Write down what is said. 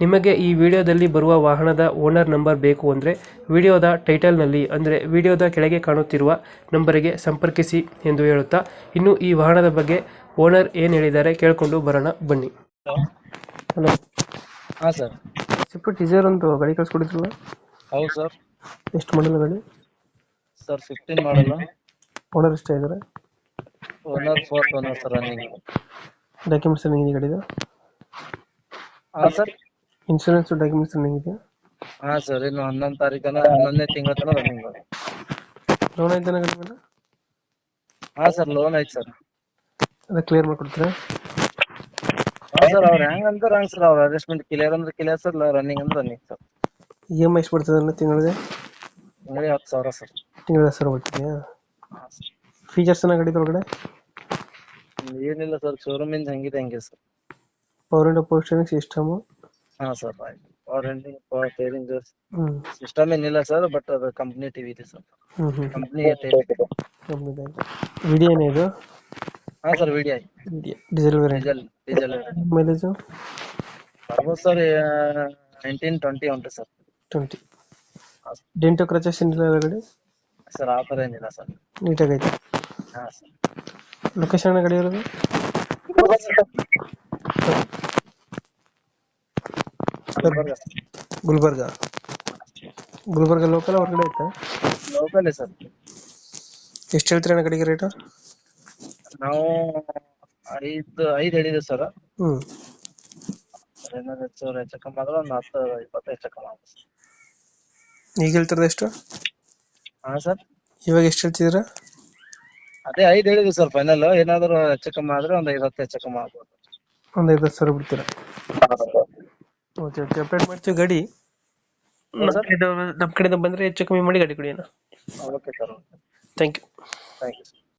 ನಿಮಗೆ ಈ ವಿಡಿಯೋದಲ್ಲಿ ಬರುವ ವಾಹನದ ಓನರ್ ನಂಬರ್ ಬೇಕು ಅಂದರೆ ವಿಡಿಯೋದ ಟೈಟಲ್ನಲ್ಲಿ ಅಂದರೆ ವಿಡಿಯೋದ ಕೆಳಗೆ ಕಾಣುತ್ತಿರುವ ನಂಬರಿಗೆ ಸಂಪರ್ಕಿಸಿ ಎಂದು ಹೇಳುತ್ತಾ ಇನ್ನು ಈ ವಾಹನದ ಬಗ್ಗೆ ಓನರ್ ಏನು ಹೇಳಿದ್ದಾರೆ ಕೇಳಿಕೊಂಡು ಬರೋಣ ಬನ್ನಿ. ಹಲೋ. ಹಾಂ ಸರ್ ಸ್ವಿಫ್ಟ್ ಟೀಸರ್ ಒಂದು ಗಾಡಿ ಕಳಿಸ್ಕೊಡಿದ್ರು ಹೌದು ಸರ್ ಎಷ್ಟು ಮಾಡಲ್ಲ ಗಾಡಿ? ಸರ್ ಫಿಫ್ಟೀನ್ ಮಾಡಲ್ಲ ಓನರ್ ಎಷ್ಟೇ ಇದ್ದಾರೆ? Owner fourth owner sir running documents ಗಾಡಿದು? ಹಾಂ ಸರ್ ಇನ್ಶೂರೆನ್ಸ್ ಡಾಕ್ಯುಮೆಂಟ್ಸ್ ರನ್ನಿಂಗ್ ಇದೆ ಹಾ ಸರ್ ಇನ್ನು ಹನ್ನೊಂದು ತಾರೀಕನ ಹನ್ನೊಂದನೇ ತಿಂಗಳ ತನಕ ರನ್ನಿಂಗ್ ಲೋನ್ ಐತೆ ಗಾಡಿ ಮೇಲೆ ಹಾ ಸರ್ ಲೋನ್ ಐತೆ ಸರ್ ಅದ ಕ್ಲಿಯರ್ ಮಾಡ್ಕೊಡ್ತೀರಾ? ಹಾ ಸರ್ ಅವ್ರು ಹೆಂಗ್ ಅಂತಾರ ಹಂಗೆ ಸರ್ ಅವ್ರ ಅಡ್ಜಸ್ಟ್ಮೆಂಟ್ ಕ್ಲಿಯರ್ ಅಂದ್ರೆ ಕ್ಲಿಯರ್ ಸರ್ ರನ್ನಿಂಗ್ ಅಂದ್ರೆ running sir E M I ಎಷ್ಟು ಬರ್ತದಲ್ಲ ತಿಂಗಳಿಗೆ? ತಿಂಗಳಿಗೆ ಹತ್ತು ಸಾವಿರ ಸರ್ ತಿಂಗಳ ಸರ್ ಬರ್ತಿದೆಯಾ? ಫೀಚರ್ಸ್ ಏನ ಒಳಗಡೆ ಏನಿಲ್ಲ ಸರ್ ಶೋರೂಮ್ ಇಂದ ಹಂಗಿದೆ ಹಂಗೆ sir power and power steering system ಹಾಂ ಸರ್ ಆಯ್ತು ಪವರ್ ಎಂಡಿಂಗ್ ಪವರ್ ಟೇರಿಂಗ್ ಹ್ಞೂ ಸಿಸ್ಟಮ್ ಏನಿಲ್ಲ ಸರ್ ಬಟ್ ಅದು ಕಂಪ್ನಿ ಟಿವಿ ಇದೆ ಸರ್ ಹ್ಞೂ ಹ್ಞೂ ಕಂಪ್ನಿ ಟಿವಿ ವಿಡಿಯೋ ಇದು? ಹಾ sir video diesel variant diesel diesel mileage ಬರ್ಬೋದು ಸರ್ ನೈನ್ಟೀನ್ ಟ್ವೆಂಟಿ ಉಂಟು ಸರ್ ಟ್ವೆಂಟಿ ಡೆಂಟು ಕ್ರಚಸ್ ಏನಿಲ್ಲ ಒಳಗಡೆ ಸರ್ ಆ ಥರ ಏನಿಲ್ಲ ಸರ್ ನೀಟಾಗೈತೆ? ಹಾಂ ಸರ್ ಲೊಕೇಶನ್ ಗಡಿ ಇರೋದು? ಗುಲ್ಬರ್ಗ. ಗುಲ್ಬರ್ಗ. ಲೋಕಲ್ ಹೊರಗಡೆ ಐತೆ? Local sir. ಎಷ್ಟು ಹೇಳ್ತೀರಿ ಅಣ್ಣ ಕಡೆಗೆ ರೇಟು ನಾವು ಐದು ಐದು ಹೇಳಿದೆ ಸರ್. ಹ್ಮ್. ಏನಾದ್ರೂ ಹೆಚ್ಚು ಹೆಚ್ಚು ಕಮ್ಮಿ ಆದ್ರೆ ಒಂದು ಹತ್ತು ಇಪ್ಪತ್ತು ಹೆಚ್ಚು ಕಮ್ಮಿ ಆಗುತ್ತೆ ಸರ್. ಈಗ ಹೇಳ್ತಿರೋದು ಎಷ್ಟು? ಹಾ ಸರ್. ಇವಾಗ ಎಷ್ಟು ಹೇಳ್ತಿದ್ದೀರಾ? ಅದೇ ಐದು ಹೇಳಿದ್ವಿ ಸರ್ ಫೈನಲ್ ಏನಾದರೂ ಹೆಚ್ಚು ಕಮ್ಮಿ ಆದ್ರೆ ಒಂದು ಐವತ್ತು ಹೆಚ್ಚು ಕಮ್ಮಿ ಆಗ್ಬೋದು. ಒಂದು ಹತ್ತು ಸಾವಿರ ಬಿಡ್ತೀರಾ? ಓಕೆ ಓಕೆ ಅಪ್ಡೇಟ್ ಮಾಡ್ತೀವಿ ಗಾಡಿ. ನಮ್ಮ ಕಡೆಯಿಂದ ಬಂದರೆ ಹೆಚ್ಚು ಕಮ್ಮಿ ಮಾಡಿ ಗಾಡಿ ಕೊಡಿ ಅಣ್ಣ. Okay sir thank you thank you